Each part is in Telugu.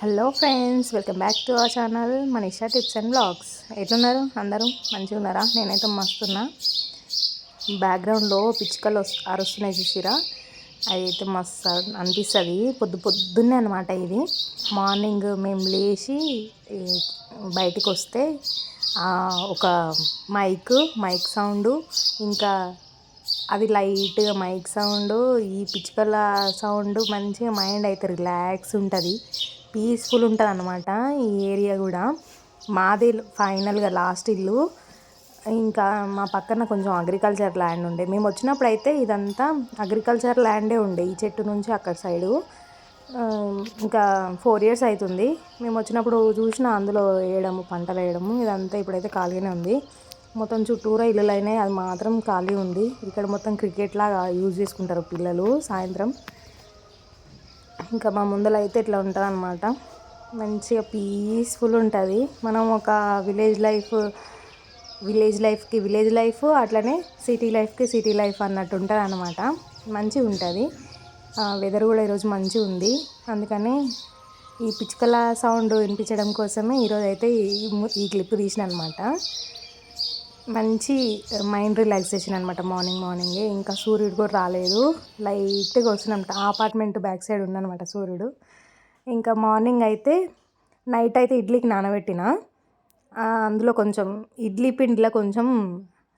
Hello friends welcome back to our channel Manisha tips and blogs ఎట్లున్నారు? అందరూ మంచిగా ఉన్నారా? నేనైతే మస్తున్నా. బ్యాక్గ్రౌండ్లో పిచ్చుకలు అరుస్తున్నాయి చూసిరా? అవి అయితే మస్తు అనిపిస్తుంది. పొద్దు పొద్దున్నే అనమాట ఇది. మార్నింగ్ మేము లేచి బయటికి వస్తే ఒక మైక్ మైక్ సౌండ్ ఇంకా అది లైట్గా మైక్ సౌండ్ ఈ పిచ్చుకల సౌండ్ మంచిగా మైండ్ అయితే రిలాక్స్ ఉంటుంది. పీస్ఫుల్ ఉంటుంది అనమాట ఈ ఏరియా కూడా. మాది ఫైనల్గా లాస్ట్ ఇల్లు. ఇంకా మా పక్కన కొంచెం అగ్రికల్చర్ ల్యాండ్ ఉండే. మేము వచ్చినప్పుడు అయితే ఇదంతా అగ్రికల్చర్ ల్యాండే ఉండే ఈ చెట్టు నుంచి అక్కడ సైడు. ఇంకా ఫోర్ ఇయర్స్ అవుతుంది మేము వచ్చినప్పుడు చూసిన అందులో వేయడము పంటలు వేయడము ఇదంతా ఇప్పుడైతే ఖాళీగానే ఉంది. మొత్తం చుట్టూరా ఇల్లులు అయినాయి అది మాత్రం ఖాళీ ఉంది. ఇక్కడ మొత్తం క్రికెట్ లాగా యూజ్ చేసుకుంటారు పిల్లలు సాయంత్రం. ఇంకా మా ముందర అయితే ఇట్లా ఉంటుంది అనమాట మంచిగా పీస్ఫుల్ ఉంటుంది. మనం ఒక విలేజ్ లైఫ్ విలేజ్ లైఫ్కి విలేజ్ లైఫ్ అట్లనే సిటీ లైఫ్కి సిటీ లైఫ్ అన్నట్టు ఉంటుంది అనమాట మంచిగా ఉంటుంది. వెదర్ కూడా ఈరోజు మంచిగా ఉంది. అందుకని ఈ పిచ్చుకల సౌండ్ వినిపించడం కోసమే ఈరోజు అయితే ఈ ఈ క్లిప్ తీసిన అనమాట మంచి మైండ్ రిలాక్సేషన్ అనమాట మార్నింగ్ మార్నింగే ఇంకా సూర్యుడు కూడా రాలేదు. లైట్గా వస్తున్నమాట ఆ అపార్ట్మెంట్ బ్యాక్ సైడ్ ఉందన్నమాట సూర్యుడు. ఇంకా మార్నింగ్ అయితే నైట్ అయితే ఇడ్లీకి నానబెట్టిన. అందులో కొంచెం ఇడ్లీ పిండిలో కొంచెం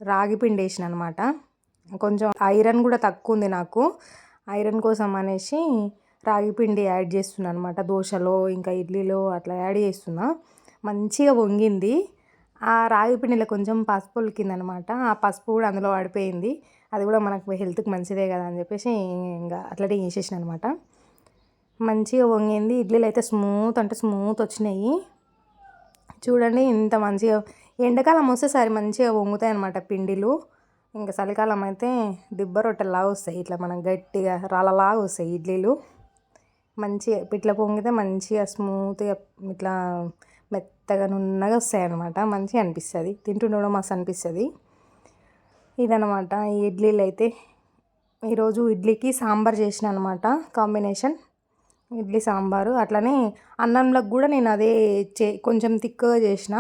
రాగి పిండి వేసిన అనమాట కొంచెం ఐరన్ కూడా తక్కువ ఉంది నాకు. ఐరన్ కోసం అనేసి రాగి పిండి యాడ్ చేస్తున్నా అనమాట దోశలో ఇంకా ఇడ్లీలో అట్లా యాడ్ చేస్తున్నా. మంచిగా వంగింది. ఆ రాగి పిండిలో కొంచెం పసుపు ఉలికిందనమాట. ఆ పసుపు కూడా అందులో పడిపోయింది. అది కూడా మనకు హెల్త్కి మంచిదే కదా అని చెప్పేసి ఇంకా అట్లాంటి వేసేసిన అనమాట మంచిగా వంగింది. ఇడ్లీలు అయితే స్మూత్ అంటే స్మూత్ వచ్చినాయి. చూడండి ఇంత మంచిగా ఎండాకాలం వస్తేసారి మంచిగా వంగుతాయి అనమాట పిండిలు. ఇంకా చలికాలం అయితే దిబ్బ రొట్టెలాగా వస్తాయి. ఇట్లా మనం గట్టిగా రాళ్ళలాగా వస్తాయి ఇడ్లీలు. మంచిగా ఇట్లా పొంగితే మంచిగా స్మూత్గా ఇట్లా మెత్తగా నున్నగా వస్తాయి అనమాట మంచిగా అనిపిస్తుంది. తింటుండడం మస్తు అనిపిస్తుంది. ఇదనమాట ఈ ఇడ్లీలు అయితే ఈరోజు ఇడ్లీకి సాంబార్ చేసిన అనమాట కాంబినేషన్. ఇడ్లీ సాంబారు. అట్లనే అన్నంలోకి కూడా నేను అదే చే కొంచెం తిక్కుగా చేసిన.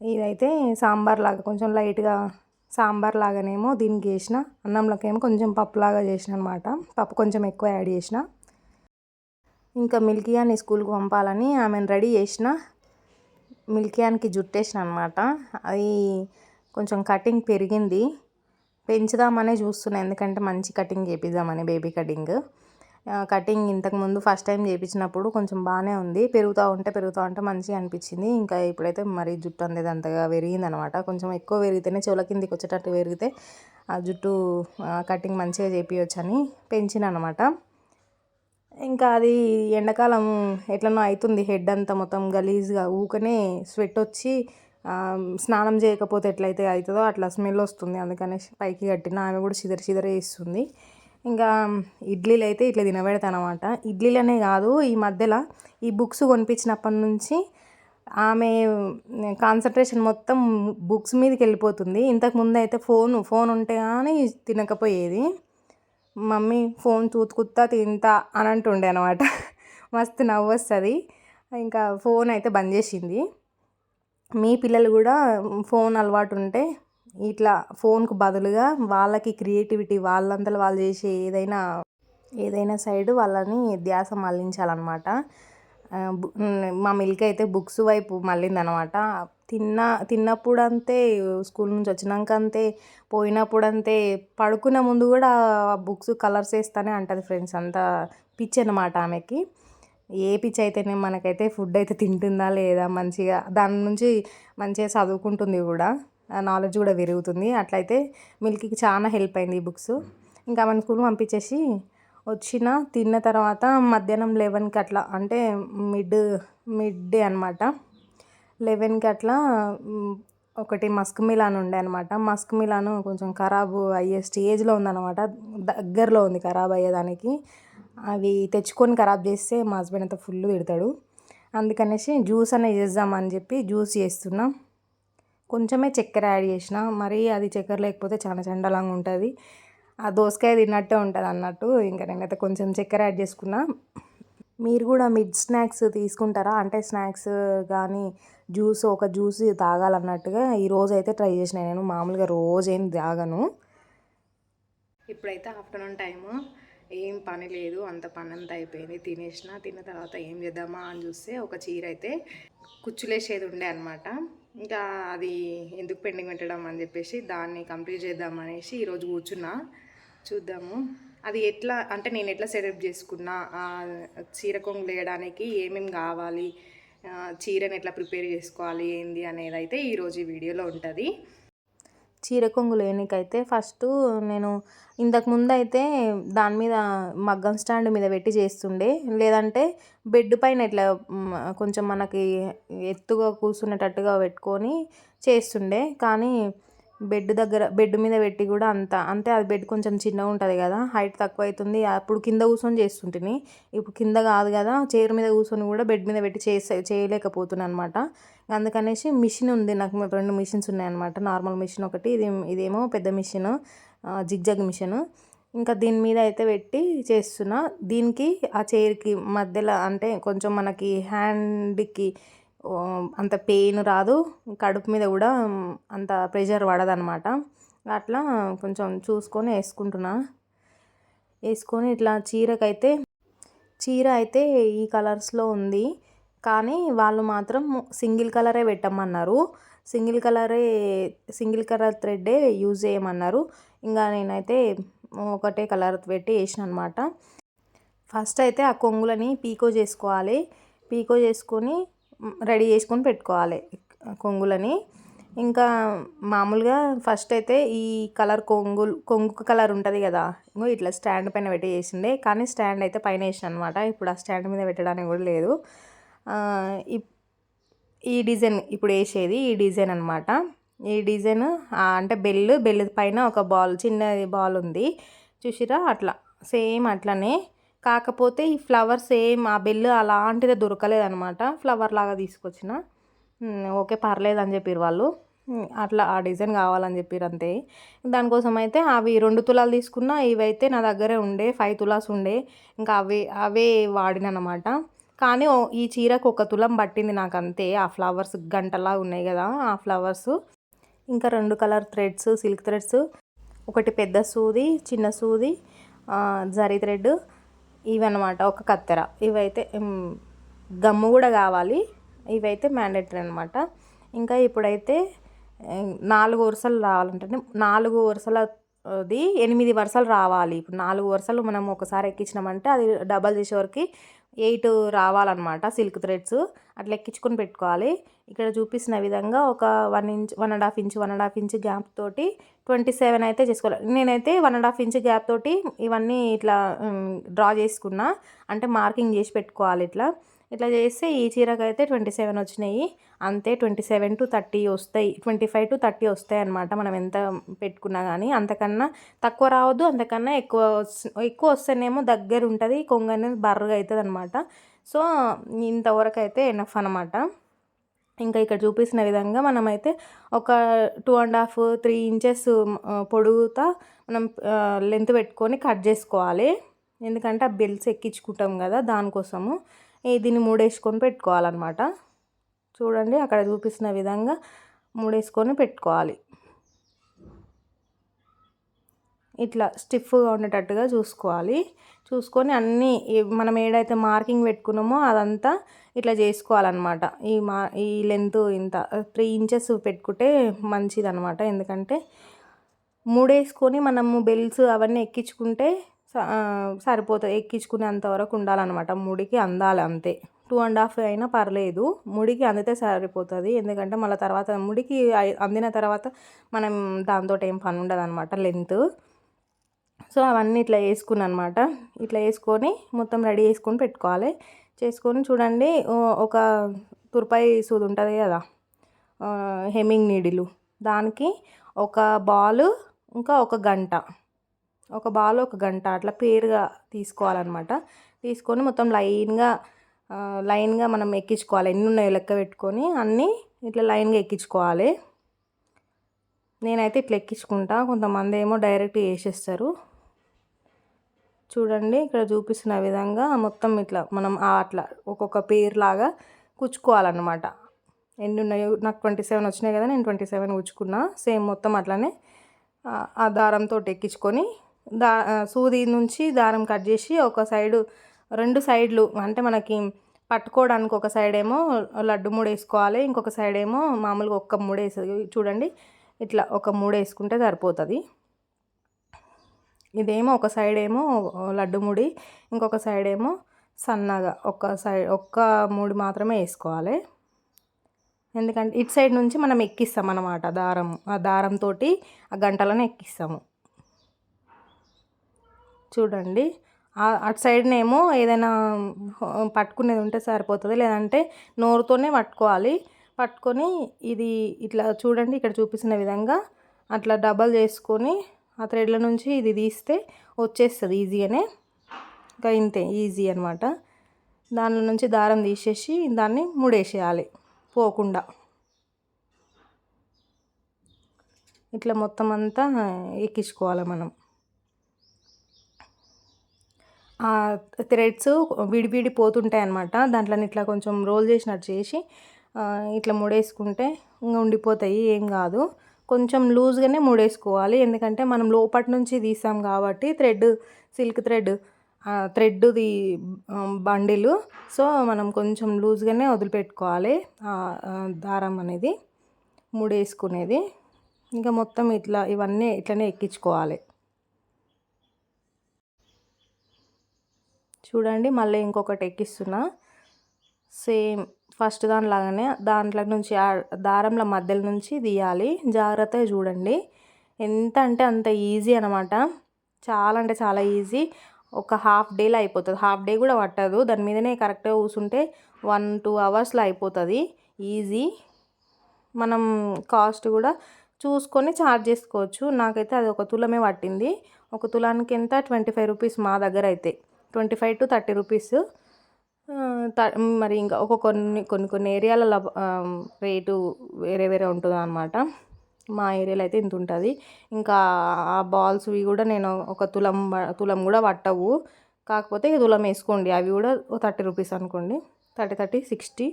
ఇదైతే సాంబార్ లాగా కొంచెం లైట్గా సాంబార్ లాగానేమో దీనికి చేసిన. అన్నంలోకి ఏమో కొంచెం పప్పులాగా చేసిన అనమాట పప్పు కొంచెం ఎక్కువ యాడ్ చేసిన. ఇంకా మిల్కియాని స్కూల్కి పంపాలని ఆమెను రెడీ చేసిన. మిల్కియానికి జుట్టేసిన అనమాట అది కొంచెం కటింగ్ పెరిగింది. పెంచుదామనే చూస్తున్నాను ఎందుకంటే మంచి కటింగ్ చేపిద్దామని బేబీ కటింగ్. కటింగ్ ఇంతకుముందు ఫస్ట్ టైం చేయించినప్పుడు కొంచెం బాగానే ఉంది. పెరుగుతూ ఉంటే పెరుగుతూ ఉంటే మంచిగా అనిపించింది. ఇంకా ఇప్పుడైతే మరి జుట్టు అనేది అంతగా పెరిగింది అనమాట కొంచెం ఎక్కువ పెరిగితేనే చెవుల కిందికి వచ్చేటట్టు పెరిగితే ఆ జుట్టు కటింగ్ మంచిగా చేపించవచ్చు అని పెంచిన అనమాట ఇంకా అది ఎండాకాలం ఎట్లనో అవుతుంది హెడ్ అంతా మొత్తం గలీజ్గా ఊకనే స్వెట్ వచ్చి స్నానం చేయకపోతే ఎట్లయితే అవుతుందో అట్లా స్మెల్ వస్తుంది. అందుకనే పైకి కట్టిన ఆమె కూడా చిదర చిదర వేస్తుంది ఇంకా ఇడ్లీలు అయితే ఇట్లా తినబెడతాను అనమాట ఇడ్లీలనే కాదు ఈ మధ్యలో ఈ బుక్స్ కొనిపించినప్పటి నుంచి ఆమె కాన్సన్ట్రేషన్ మొత్తం బుక్స్ మీదకి వెళ్ళిపోతుంది. ఇంతకు ముందు అయితే ఫోన్ ఫోన్ ఉంటే కానీ తినకపోయేది. మమ్మీ ఫోన్ చూతుకుత్తా తింటా అని అంటుండే అనమాట మస్తు నవ్వు వస్తుంది ఇంకా ఫోన్ అయితే బంద్ చేసింది. మీ పిల్లలు కూడా ఫోన్ అలవాటు ఉంటే ఇట్లా ఫోన్కు బదులుగా వాళ్ళకి క్రియేటివిటీ వాళ్ళంతలో వాళ్ళు చేసే ఏదైనా ఏదైనా సైడ్ వాళ్ళని ధ్యాస మళ్ళించాలన్నమాట. మా మిల్క్ అయితే బుక్స్ వైపు మళ్ళిందనమాట. తిన్న తిన్నప్పుడు అంతే స్కూల్ నుంచి వచ్చినాక అంతే పోయినప్పుడు అంతే పడుకునే ముందు కూడా బుక్స్ కలర్స్ వేస్తానే అంటుంది ఫ్రెండ్స్ అంత పిచ్చి అనమాట ఆమెకి. ఏ పిచ్చి అయితేనే మనకైతే ఫుడ్ అయితే తింటుందా లేదా మంచిగా దాని నుంచి మంచిగా చదువుకుంటుంది కూడా నాలెడ్జ్ కూడా పెరుగుతుంది. అట్లయితే మిల్క్కి చాలా హెల్ప్ అయింది ఈ బుక్స్. ఇంకా మన స్కూల్ పంపించేసి వచ్చిన తిన్న తర్వాత మధ్యాహ్నం లెవెన్కి అట్లా అంటే మిడ్ మిడ్ డే అనమాట లెవెన్కి అట్లా ఒకటి మస్క్ మిలాన్ ఉండే అనమాట మస్క్ మిలాన్ కొంచెం ఖరాబు అయ్యే స్టేజ్లో ఉందన్నమాట. దగ్గరలో ఉంది ఖరాబ్ అయ్యేదానికి. అవి తెచ్చుకొని ఖరాబ్ చేస్తే మా హస్బెండ్ అంతా ఫుల్ తిడతాడు. అందుకనేసి జ్యూస్ అనేది చేద్దామని చెప్పి జ్యూస్ చేస్తున్నా. కొంచెమే చక్కెర యాడ్ చేసిన మరి అది చక్కెర లేకపోతే చాలా చండలంగా ఉంటుంది. ఆ దోసకాయ తిన్నట్టే ఉంటుంది అన్నట్టు. ఇంకా నేనైతే కొంచెం చక్కెర యాడ్ చేసుకున్నా. మీరు కూడా మిడ్ స్నాక్స్ తీసుకుంటారా? అంటే స్నాక్స్ కానీ జ్యూస్ ఒక జ్యూస్ తాగాలన్నట్టుగా ఈరోజు అయితే ట్రై చేసిన నేను. మామూలుగా రోజు ఏం తాగను. ఇప్పుడైతే ఆఫ్టర్నూన్ టైము. ఏం పని లేదు. అంత పని అంతా అయిపోయింది. తినేసిన. తిన్న తర్వాత ఏం చేద్దామా అని చూస్తే ఒక చీర అయితే కుచ్చులేసేది ఉండే అనమాట ఇంకా అది ఎందుకు పెండింగ్ పెట్టడం అని చెప్పేసి దాన్ని కంప్లీట్ చేద్దాం అనేసి ఈరోజు కూర్చున్నా. చూద్దాము. అది ఎట్లా అంటే నేను ఎట్లా సెటప్ చేసుకున్నా చీర కొంగు వేయడానికి ఏమేమి కావాలి చీరను చీరని ఎట్లా ప్రిపేర్ చేసుకోవాలి ఏంది అనేది అయితే ఈరోజు ఈ వీడియోలో ఉంటుంది. చీర కొంగు లేనికైతే ఫస్ట్ నేను ఇంతకు ముందు అయితే దాని మీద మగ్గం స్టాండ్ మీద పెట్టి చేస్తుండే. లేదంటే బెడ్ పైన ఇట్లా కొంచెం మనకి ఎత్తుగా కూర్చునేటట్టుగా పెట్టుకొని చేస్తుండే. కానీ బెడ్ దగ్గర బెడ్ మీద పెట్టి కూడా అంత అంటే అది బెడ్ కొంచెం చిన్నగా ఉంటుంది కదా హైట్ తక్కువ అవుతుంది అప్పుడు కింద కూర్చొని చేస్తుంటిని. ఇప్పుడు కింద కాదు కదా చైర్ మీద కూర్చొని కూడా బెడ్ మీద పెట్టి చేసే చేయలేకపోతున్నాను అనమాట అందుకనేసి మిషన్ ఉంది నాకు రెండు మిషన్స్ ఉన్నాయన్నమాట. నార్మల్ మిషన్ ఒకటి ఇది ఇదేమో పెద్ద మిషన్ జిగ్జగ్ మిషన్. ఇంకా దీని మీద అయితే పెట్టి చేస్తున్నా. దీనికి ఆ చైర్కి మధ్యలో అంటే కొంచెం మనకి హ్యాండ్కి అంత పెయిన్ రాదు. కడుపు మీద కూడా అంత ప్రెషర్ పడదనమాట. అట్లా కొంచెం చూసుకొని వేసుకుంటున్నా. వేసుకొని ఇట్లా చీరకైతే చీర అయితే ఈ కలర్స్లో ఉంది. కానీ వాళ్ళు మాత్రం సింగిల్ కలరే పెట్టమన్నారు. సింగిల్ కలరే సింగిల్ కలర్ థ్రెడ్డే యూజ్ చేయమన్నారు. ఇంకా నేనైతే ఒకటే కలర్ పెట్టి వేసిన అనమాట ఫస్ట్ అయితే ఆ కొంగులని పీకో చేసుకోవాలి. పీకో చేసుకొని రెడీ చేసుకొని పెట్టుకోవాలి కొంగులని. ఇంకా మామూలుగా ఫస్ట్ అయితే ఈ కలర్ కొంగులు కొంగు కలర్ ఉంటుంది కదా ఇంకో ఇట్లా స్టాండ్ పైన పెట్టి చేసిండే కానీ స్టాండ్ అయితే పైన వేసిన అనమాట ఇప్పుడు ఆ స్టాండ్ మీద పెట్టడానికి కూడా లేదు. ఇప్- ఈ డిజైన్ ఇప్పుడు వేసేది ఈ డిజైన్ అనమాట ఈ డిజైన్ అంటే బెల్ బెల్ పైన ఒక బాల్ చిన్నది బాల్ ఉంది. చూసిరా? అట్లా. సేమ్ అట్లనే కాకపోతే ఈ ఫ్లవర్ సేమ్ ఆ బెల్ అలాంటిదే దొరకలేదనమాట ఫ్లవర్ లాగా తీసుకొచ్చిన. ఓకే పర్లేదు అని చెప్పారు వాళ్ళు అట్లా ఆ డిజైన్ కావాలని చెప్పారు అంతే. దానికోసం అయితే అవి రెండు తులాలు తీసుకున్నా ఇవైతే నా దగ్గరే ఉండే ఫైవ్ తులాస్ ఉండే. ఇంకా అవే అవే వాడిననమాట కానీ ఈ చీరకు ఒక తులం పట్టింది నాకు అంతే. ఆ ఫ్లవర్స్ గంటలా ఉన్నాయి కదా ఆ ఫ్లవర్స్. ఇంకా రెండు కలర్ థ్రెడ్స్ సిల్క్ థ్రెడ్స్. ఒకటి పెద్ద సూది చిన్న సూది జరీ థ్రెడ్. ఇవన్నమాట ఒక కత్తెర. ఇవైతే గమ్ము కూడా కావాలి. ఇవైతే మ్యాండేటరీ అనమాట ఇంకా ఇప్పుడైతే నాలుగు వరుసలు రావాలంటే నాలుగు వరుసలది ఎనిమిది వరుసలు రావాలి. ఇప్పుడు నాలుగు వరుసలు మనం ఒకసారి ఎక్కించినామంటే అది డబల్ చేసేవరకు ఎయిట్ రావాలన్నమాట సిల్క్ థ్రెడ్స్. అట్లా ఎక్కించుకొని పెట్టుకోవాలి. ఇక్కడ చూపిస్తున్న విధంగా ఒక one inch one and half inch one and half inch gap తోటి ట్వంటీ సెవెన్ అయితే చేసుకోవాలి. నేనైతే one and half inch gap తోటి ఇవన్నీ ఇట్లా డ్రా చేసుకున్నా. అంటే మార్కింగ్ చేసి పెట్టుకోవాలి ఇట్లా. ఇట్లా చేస్తే ఈ చీరకు అయితే ట్వంటీ సెవెన్ వచ్చినాయి. అంతే ట్వంటీ సెవెన్ టు థర్టీ వస్తాయి. ట్వంటీ ఫైవ్ టు థర్టీ వస్తాయి అనమాట మనం ఎంత పెట్టుకున్నా కానీ అంతకన్నా తక్కువ రావద్దు అంతకన్నా ఎక్కువ ఎక్కువ వస్తేనేమో దగ్గర ఉంటుంది కొంగ అనేది బర్రగా అవుతుంది అనమాట సో ఇంతవరకు అయితే ఎనఫ్ అనమాట ఇంకా ఇక్కడ చూపిస్తున్న విధంగా మనమైతే ఒక two and half three inches పొడుగుతా మనం లెంత్ పెట్టుకొని కట్ చేసుకోవాలి. ఎందుకంటే ఆ బెల్ట్స్ ఎక్కించుకుంటాం కదా దానికోసము. దీన్ని మూడేసుకొని పెట్టుకోవాలన్నమాట. చూడండి అక్కడ చూపిస్తున్న విధంగా మూడేసుకొని పెట్టుకోవాలి. ఇట్లా స్టిఫ్గా ఉండేటట్టుగా చూసుకోవాలి. చూసుకొని అన్నీ మనం ఏడైతే మార్కింగ్ పెట్టుకున్నామో అదంతా ఇట్లా చేసుకోవాలన్నమాట. ఈ మా ఈ లెంత్ ఇంత త్రీ ఇంచెస్ పెట్టుకుంటే మంచిదనమాట ఎందుకంటే మూడేసుకొని మనము బెల్స్ అవన్నీ ఎక్కించుకుంటే సరిపోతుంది. ఎక్కించుకునేంత వరకు ఉండాలన్నమాట. ముడికి అందాలి అంతే. టూ అండ్ హాఫ్ అయినా పర్లేదు. ముడికి అందితే సరిపోతుంది. ఎందుకంటే మళ్ళీ తర్వాత ముడికి అందిన తర్వాత మనం దాంతో ఏం పని ఉండదు అనమాట లెంత్ సో అవన్నీ ఇట్లా వేసుకున్నాను అనమాట ఇట్లా వేసుకొని మొత్తం రెడీ చేసుకొని పెట్టుకోవాలి. చేసుకొని చూడండి ఒక తురపాయి సూది ఉంటుంది కదా హెమ్మింగ్ నీడిలు. దానికి ఒక బాల్ ఇంకా ఒక గంట. ఒక బాల్ ఒక గంట అట్లా పేరుగా తీసుకోవాలన్నమాట. తీసుకొని మొత్తం లైన్గా లైన్గా మనం ఎక్కించుకోవాలి. ఎన్ని ఉన్నాయో లెక్క పెట్టుకొని అన్నీ ఇట్లా లైన్గా ఎక్కించుకోవాలి. నేనైతే ఇట్లా ఎక్కించుకుంటా. కొంతమంది ఏమో డైరెక్ట్ వేసేస్తారు. చూడండి ఇక్కడ చూపిస్తున్న విధంగా మొత్తం ఇట్లా మనం అట్లా ఒక్కొక్క పేరు లాగా కుచ్చుకోవాలన్నమాట. ఎన్ని ఉన్నాయో నాకు ట్వంటీ సెవెన్ వచ్చినాయి కదా నేను ట్వంటీ సెవెన్ కుచ్చుకున్నా. సేమ్ మొత్తం అట్లానే ఆ- ఆ దారంతో ఎక్కించుకొని దా సూది నుంచి దారం కట్ చేసి ఒక సైడు రెండు సైడ్లు అంటే మనకి పట్టుకోవడానికి ఒక సైడ్ ఏమో లడ్డు మూడు వేసుకోవాలి ఇంకొక సైడ్ ఏమో మామూలుగా ఒక్క మూడు వేసేది చూడండి ఇట్లా ఒక మూడు వేసుకుంటే సరిపోతుంది. ఇదేమో ఒక సైడ్ ఏమో లడ్డు ముడి ఇంకొక సైడ్ ఏమో సన్నగా ఒక సైడ్ ఒక్క మూడు మాత్రమే వేసుకోవాలి. ఎందుకంటే ఇటు సైడ్ నుంచి మనం ఎక్కిస్తాం అన్నమాట దారం ఆ దారంతో ఆ గంటలను ఎక్కిస్తాము. చూడండి. అటు సైడ్నేమో ఏదైనా పట్టుకునేది ఉంటే సరిపోతుంది. లేదంటే నోరుతోనే పట్టుకోవాలి. పట్టుకొని ఇది ఇట్లా చూడండి ఇక్కడ చూపిస్తున్న విధంగా అట్లా డబల్ చేసుకొని ఆ థ్రెడ్ల నుంచి ఇది తీస్తే వచ్చేస్తుంది ఈజీగానే. ఇంకా ఇంతే ఈజీ అనమాట దానిలో నుంచి దారం తీసేసి దాన్ని ముడేసేయాలి పోకుండా. ఇట్లా మొత్తం అంతా ఎక్కించుకోవాలి మనం. థ్రెడ్స్ విడివిడి పోతుంటాయి అనమాట దాంట్లో ఇట్లా కొంచెం రోల్ చేసినట్టు చేసి ఇట్లా ముడేసుకుంటే ఇంకా ఉండిపోతాయి ఏం కాదు. కొంచెం లూజ్గానే ముడేసుకోవాలి. ఎందుకంటే మనం లోపటి నుంచి తీసాం కాబట్టి థ్రెడ్ సిల్క్ థ్రెడ్ థ్రెడ్ది బండిలు. సో మనం కొంచెం లూజ్గానే వదిలిపెట్టుకోవాలి దారం అనేది ముడేసుకునేది. ఇంకా మొత్తం ఇట్లా ఇవన్నీ ఇట్లనే ఎక్కించుకోవాలి. చూడండి మళ్ళీ ఇంకొకటి ఎక్కిస్తున్నా. సేమ్ ఫస్ట్ దానిలాగానే దాంట్లో నుంచి ఆ దారంల మధ్యలో నుంచి తీయాలి. జాగ్రత్తగా చూడండి. ఎంత అంటే అంత ఈజీ అనమాట చాలా అంటే చాలా ఈజీ. ఒక హాఫ్ డేలో అయిపోతుంది. హాఫ్ డే కూడా పట్టదు. దాని మీదనే కరెక్ట్గా కూర్చుంటే వన్ టూ అవర్స్లో అయిపోతుంది. ఈజీ. మనం కాస్ట్ కూడా చూసుకొని ఛార్జ్ చేసుకోవచ్చు. నాకైతే అది ఒక తులమే పట్టింది. ఒక తులానికి ఎంత? ట్వంటీ ఫైవ్ రూపీస్ మా దగ్గర అయితే. Twenty five to thirty rupees. మరి ఇంకా ఒక కొన్ని కొన్ని కొన్ని ఏరియాలలో రేటు వేరే వేరే ఉంటుంది అనమాట మా ఏరియాలో అయితే ఇంత ఉంటుంది. ఇంకా ఆ బాల్స్వి కూడా నేను ఒక తులం తులం కూడా పట్టవు. కాకపోతే తులం వేసుకోండి. అవి కూడా థర్టీ రూపీస్ అనుకోండి. Thirty thirty sixty.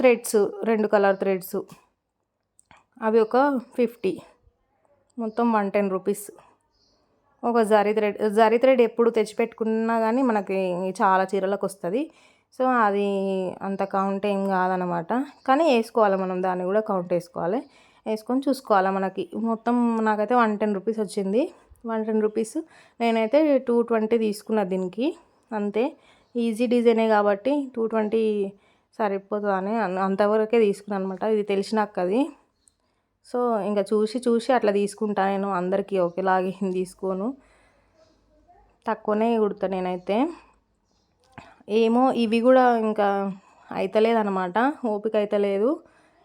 థ్రెడ్స్ రెండు కలర్ థ్రెడ్స్. అవి ఒక ఫిఫ్టీ. మొత్తం వన్ టెన్ రూపీస్. ఒక జరీ థ్రెడ్ జరీ థ్రెడ్ ఎప్పుడు తెచ్చిపెట్టుకున్నా కానీ మనకి చాలా చీరలకు వస్తుంది సో అది అంత కౌంట్ ఏం కాదనమాట. కానీ వేసుకోవాలి మనం దాన్ని కూడా కౌంట్ వేసుకోవాలి వేసుకొని చూసుకోవాలి మనకి. మొత్తం నాకైతే వన్ టెన్ రూపీస్ వచ్చింది. One ten rupees. నేనైతే టూ ట్వంటీ తీసుకున్న దీనికి. అంతే. ఈజీ డిజైనే కాబట్టి టూ ట్వంటీ సరిపోతుందని అని అంతవరకే తీసుకున్నాను అనమాట. ఇది తెలిసినాక అది సో ఇంకా చూసి చూసి అట్లా తీసుకుంటా నేను అందరికీ ఒకేలాగే తీసుకోను. తక్కువనే కుడతా నేనైతే. ఏమో ఇవి కూడా ఇంకా అవుతలేదనమాట అనమాట ఓపిక అవుతలేదు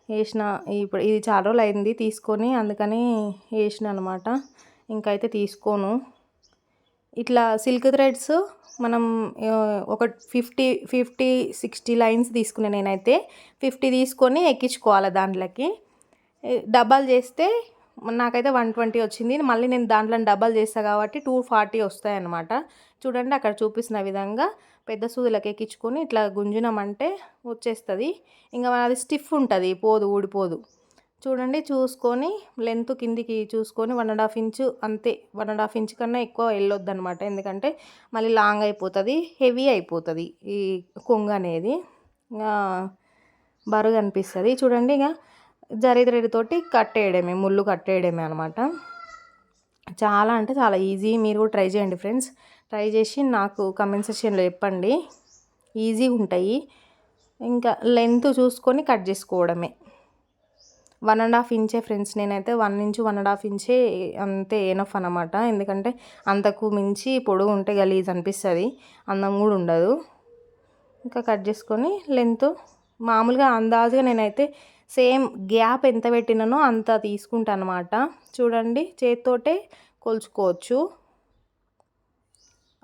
వేసిన ఇప్పుడు ఇది చాలా రోజులు అయింది తీసుకొని అందుకని వేసిన అనమాట ఇంకైతే తీసుకోను. ఇట్లా సిల్క్ థ్రెడ్స్ మనం ఒక ఫిఫ్టీ ఫిఫ్టీ సిక్స్టీ లైన్స్ తీసుకునే నేనైతే. ఫిఫ్టీ తీసుకొని ఎక్కించుకోవాలి దాంట్లోకి. డబల్ చేస్తే నాకైతే వన్ ట్వంటీ వచ్చింది. మళ్ళీ నేను దాంట్లో డబల్ చేస్తాను కాబట్టి టూ ఫార్టీ వస్తాయి అన్నమాట చూడండి అక్కడ చూపిస్తున్న విధంగా పెద్ద సూదులకు ఎక్కించుకొని ఇట్లా గుంజినామంటే వచ్చేస్తుంది. ఇంకా అది స్టిఫ్ ఉంటుంది పోదు ఊడిపోదు. చూడండి చూసుకొని లెంత్ కిందికి చూసుకొని వన్ అండ్ హాఫ్ ఇంచు అంతే. వన్ అండ్ హాఫ్ ఇంచ్ కన్నా ఎక్కువ వెళ్ళొద్దు అనమాట ఎందుకంటే మళ్ళీ లాంగ్ అయిపోతుంది హెవీ అయిపోతుంది ఈ కొంగు అనేది. ఇంకా బరువు అనిపిస్తుంది. చూడండి ఇక జరీ తోటి కట్టేయడమే ముళ్ళు కట్టేయడమే అనమాట చాలా అంటే చాలా ఈజీ. మీరు కూడా ట్రై చేయండి ఫ్రెండ్స్. ట్రై చేసి నాకు కమెంట్ సెక్షన్లో చెప్పండి. ఈజీగా ఉంటాయి. ఇంకా లెంత్ చూసుకొని కట్ చేసుకోవడమే. వన్ అండ్ హాఫ్ ఇంచే ఫ్రెండ్స్. నేనైతే one inch one and half ఇంచే అంతే ఎనఫ్ అనమాట ఎందుకంటే అంతకు మించి పొడుగు ఉంటే గలీజ్ అనిపిస్తుంది. అందం కూడా ఉండదు. ఇంకా కట్ చేసుకొని లెంత్ మామూలుగా అందాజుగా నేనైతే సేమ్ గ్యాప్ ఎంత పెట్టినానో అంత తీసుకుంటాను అనమాట చూడండి చేతితోటే కొలుచుకోవచ్చు.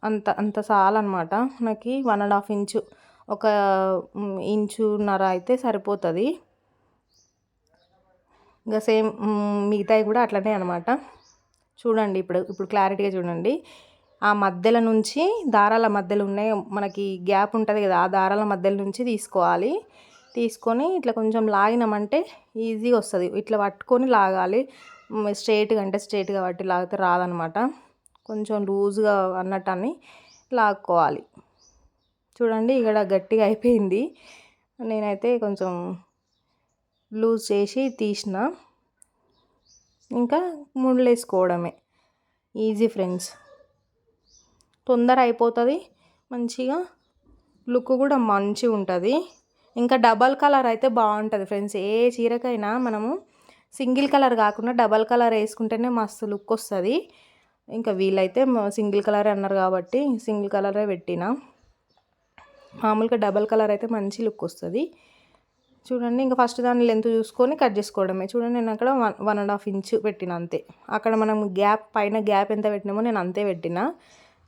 అంత అంత చాలన్నమాట మనకి వన్ అండ్ హాఫ్ ఇంచు ఒక ఇంచున్నర అయితే సరిపోతుంది. ఇంకా సేమ్ మిగతాయి కూడా అట్లనే అనమాట. చూడండి ఇప్పుడు ఇప్పుడు క్లారిటీగా చూడండి. ఆ మధ్యలో నుంచి దారాల మధ్యలో ఉన్నాయి మనకి గ్యాప్ ఉంటుంది కదా ఆ దారాల మధ్యలో నుంచి తీసుకోవాలి. తీసుకొని ఇట్లా కొంచెం లాగినామంటే ఈజీగా వస్తుంది. ఇట్లా పట్టుకొని లాగాలి. స్ట్రైట్గా అంటే స్ట్రైట్గా పట్టి లాగితే రాదనమాట. కొంచెం లూజ్గా అన్నట్టు అని లాక్కోవాలి. చూడండి ఇక్కడ గట్టిగా అయిపోయింది. నేనైతే కొంచెం లూజ్ చేసి తీసిన. ఇంకా ముళ్ళు వేసుకోవడమే ఈజీ ఫ్రెండ్స్. తొందర అయిపోతుంది. మంచిగా లుక్ కూడా మంచిగా ఉంటుంది ఇంకా డబల్ కలర్ అయితే బాగుంటుంది ఫ్రెండ్స్. ఏ చీరకైనా మనము సింగిల్ కలర్ కాకుండా డబల్ కలర్ వేసుకుంటేనే మస్తు లుక్ వస్తుంది. ఇంకా వీలైతే సింగిల్ కలరే అన్నారు కాబట్టి సింగిల్ కలరే పెట్టిన. మామూలుగా డబల్ కలర్ అయితే మంచి లుక్ వస్తుంది. చూడండి ఇంకా ఫస్ట్ దాని లెంత్ చూసుకొని కట్ చేసుకోవడమే. చూడండి నేను అక్కడ one one and half inch పెట్టిన అంతే. అక్కడ మనం గ్యాప్ పైన గ్యాప్ ఎంత పెట్టినామో నేను అంతే పెట్టిన.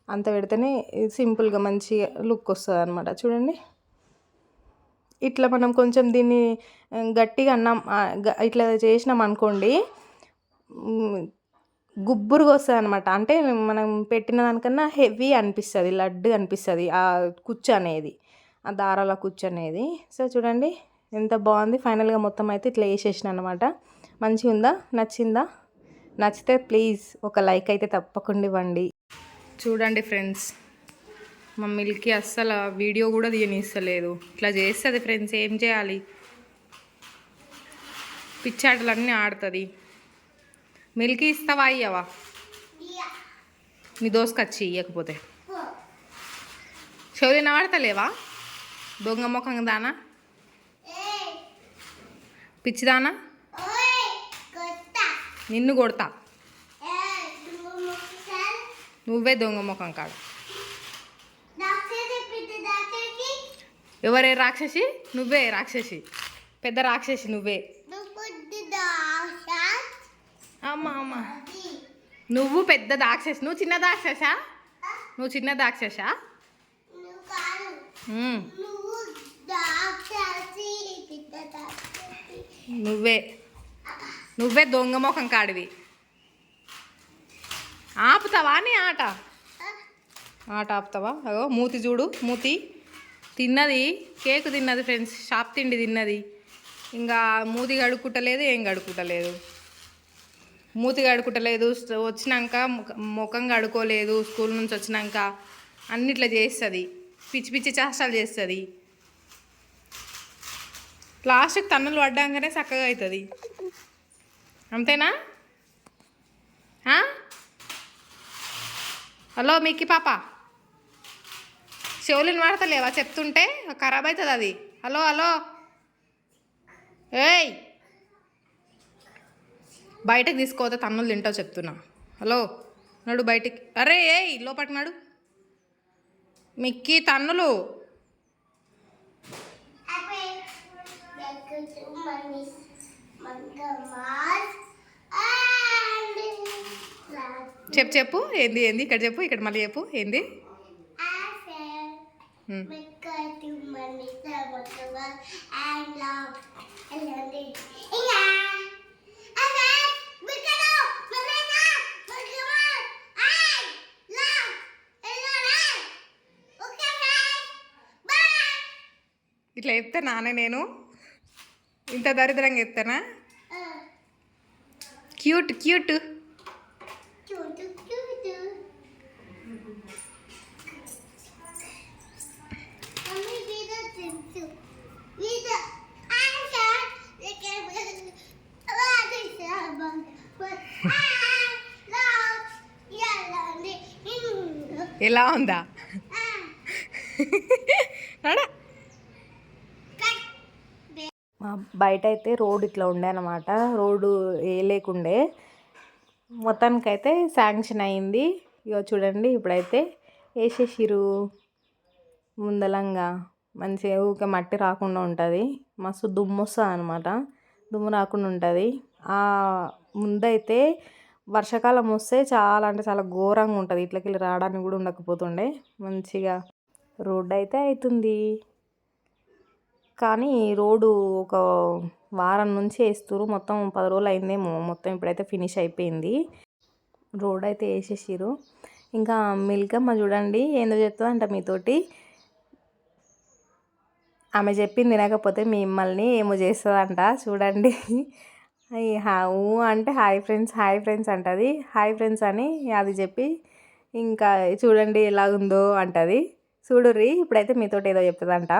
అంత పెడితేనే సింపుల్గా మంచిగా లుక్ వస్తుంది అనమాట చూడండి. ఇట్లా మనం కొంచెం దీన్ని గట్టిగా అన్నాం ఇట్లా చేసినాం అనుకోండి గుబ్బురుగా వస్తుంది అనమాట అంటే మనం పెట్టిన దానికన్నా హెవీ అనిపిస్తుంది లడ్డు అనిపిస్తుంది ఆ కుచ్చు అనేది ఆ దారాల కుచ్చు అనేది. సో చూడండి ఎంత బాగుంది. ఫైనల్గా మొత్తం అయితే ఇట్లా వేసేసిన అనమాట మంచిగా ఉందా? నచ్చిందా? నచ్చితే ప్లీజ్ ఒక లైక్ అయితే తప్పకుండా ఇవ్వండి. చూడండి ఫ్రెండ్స్ మా మిల్కీ అస్సలు వీడియో కూడా తీయనిస్తలేదు. ఇట్లా చేస్తుంది ఫ్రెండ్స్ ఏం చేయాలి? పిచ్చాటలన్నీ ఆడుతుంది. మిల్కీ ఇస్తావా అయ్యవా నీ దోసుకొచ్చి ఇవ్వకపోతే చెవులు వాడతలేవా? దొంగ ముఖం దానా? పిచ్చిదానా? నిన్ను కొడతా. నువ్వే దొంగ ముఖం కాడు ఎవరే రాక్షసి? నువ్వే రాక్షసి. పెద్ద రాక్షసి నువ్వే. అమ్మా అమ్మా. నువ్వు పెద్ద దాక్షసి. నువ్వు చిన్న దాక్షసా? నువ్వు చిన్న దాక్షసా? నువ్వే. నువ్వే దొంగ ముఖం కాడివి. ఆపుతావా నీ ఆట? ఆట ఆపుతావా? అగో మూతి చూడు మూతి. తిన్నది కేక్ తిన్నది ఫ్రెండ్స్ షాప్ తిండి తిన్నది. ఇంకా మూతి కడుక్కుంటలేదు ఏం గడుక్కుంటలేదు మూతి గడుక్కుంటలేదు వచ్చినాక ముఖం గడుకోలేదు స్కూల్ నుంచి వచ్చినాక అన్నిట్లా చేస్తుంది. పిచ్చి పిచ్చి చేష్టాలు చేస్తుంది. లాస్ట్కి తన్నులు పడ్డాకనే చక్కగా అవుతుంది అంతేనా? హలో మిక్కి పాప. చెవులను వాడతలేవా చెప్తుంటే ఖరాబ్ అవుతుంది అది. Hello hello. ఏయ్! బయటకు తీసుకోతే తన్నులు తింటావు చెప్తున్నా. హలో నడు బయటికి. అరే ఏయ్! లోపటి నాడు. మిక్కి తన్నులు. చెప్పు చెప్పు. ఏంది ఏంది? ఇక్కడ చెప్పు ఇక్కడ మళ్ళీ చెప్పు. ఏంది? Hmm. ఇట్లా చెప్తే నాన్న నేను. ఇంత దరిద్రంగా చెప్తానా? క్యూట్ క్యూట్ ఎలా ఉందా? బయట అయితే రోడ్ ఇట్లా ఉండే అనమాట రోడ్డు వేయలేకుండే మొత్తానికైతే శాంక్షన్ అయింది. ఇక చూడండి ఇప్పుడైతే వేసేసిరు ముందలంగా. మంచిగా ఊరికే మట్టి రాకుండా ఉంటుంది. మస్తు దుమ్ము వస్తుంది అనమాట దుమ్ము రాకుండా ఉంటుంది. ముందైతే వర్షాకాలం వస్తే చాలా అంటే చాలా ఘోరంగా ఉంటుంది. ఇట్లకి రావడానికి కూడా ఉండకపోతుండే. మంచిగా రోడ్డు అయితే అవుతుంది కానీ రోడ్డు ఒక వారం నుంచి వేస్తురు మొత్తం పది రోజులు అయిందేమో. మొత్తం ఇప్పుడైతే ఫినిష్ అయిపోయింది. రోడ్ అయితే వేసేసారు ఇంకా మిల్కమ్మ చూడండి. ఏందో చెప్తుందంట మీతోటి. ఆమె చెప్పింది తినకపోతే మిమ్మల్ని ఏమో చేస్తుందంట చూడండి. ఊ అంటే హాయ్ ఫ్రెండ్స్ హాయ్ ఫ్రెండ్స్ అంటది. హాయ్ ఫ్రెండ్స్ అని అది చెప్పి ఇంకా చూడండి ఎలా ఉందో అంటది. చూడుర్రి ఇప్పుడైతే మీతోటి ఏదో చెప్తుందంట.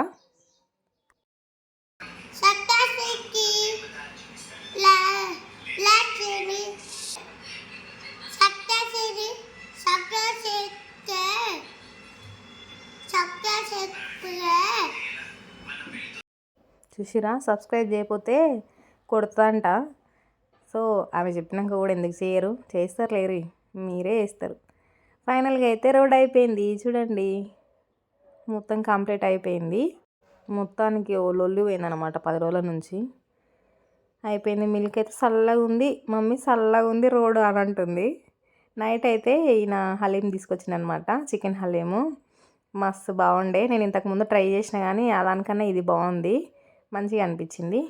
చూసిరా? సబ్స్క్రైబ్ చేయకపోతే కొడతాంట. సో ఆమె చెప్పినాక కూడా ఎందుకు చేయరు? చేస్తారు లేరు మీరే వేస్తారు ఫైనల్గా అయితే రోడ్ అయిపోయింది. చూడండి. మొత్తం కంప్లీట్ అయిపోయింది. మొత్తానికి ఓ లొల్లి పోయిందనమాట పది రోజుల నుంచి. అయిపోయింది. మిల్క్ అయితే చల్లగా ఉంది. మమ్మీ చల్లగా ఉంది రోడ్ అని అంటుంది. నైట్ అయితే ఈయన హలీం తీసుకొచ్చిందనమాట చికెన్ హలీము. మస్తు బాగుండే. నేను ఇంతకుముందు ట్రై చేసిన కానీ దానికన్నా ఇది బాగుంది. మంచిగా అనిపించింది.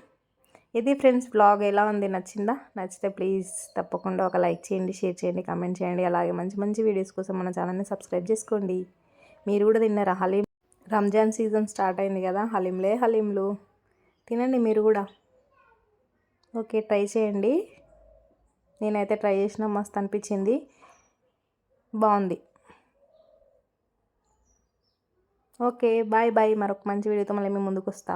ఇది ఫ్రెండ్స్ బ్లాగ్ ఎలా ఉంది? నచ్చిందా? నచ్చితే ప్లీజ్ తప్పకుండా ఒక లైక్ చేయండి షేర్ చేయండి కామెంట్ చేయండి. అలాగే మంచి మంచి వీడియోస్ కోసం మన ఛానల్ని సబ్స్క్రైబ్ చేసుకోండి. మీరు కూడా తిన్నారా? హలీం రంజాన్ సీజన్ స్టార్ట్ అయింది కదా? హలీంలే హలీంలు. తినండి మీరు కూడా. ఓకే ట్రై చేయండి. నేనైతే ట్రై చేసిన మస్తు అనిపించింది. బాగుంది. Okay bye bye. మరొక మంచి వీడియోతో మళ్ళీ మేము ముందుకు వస్తా.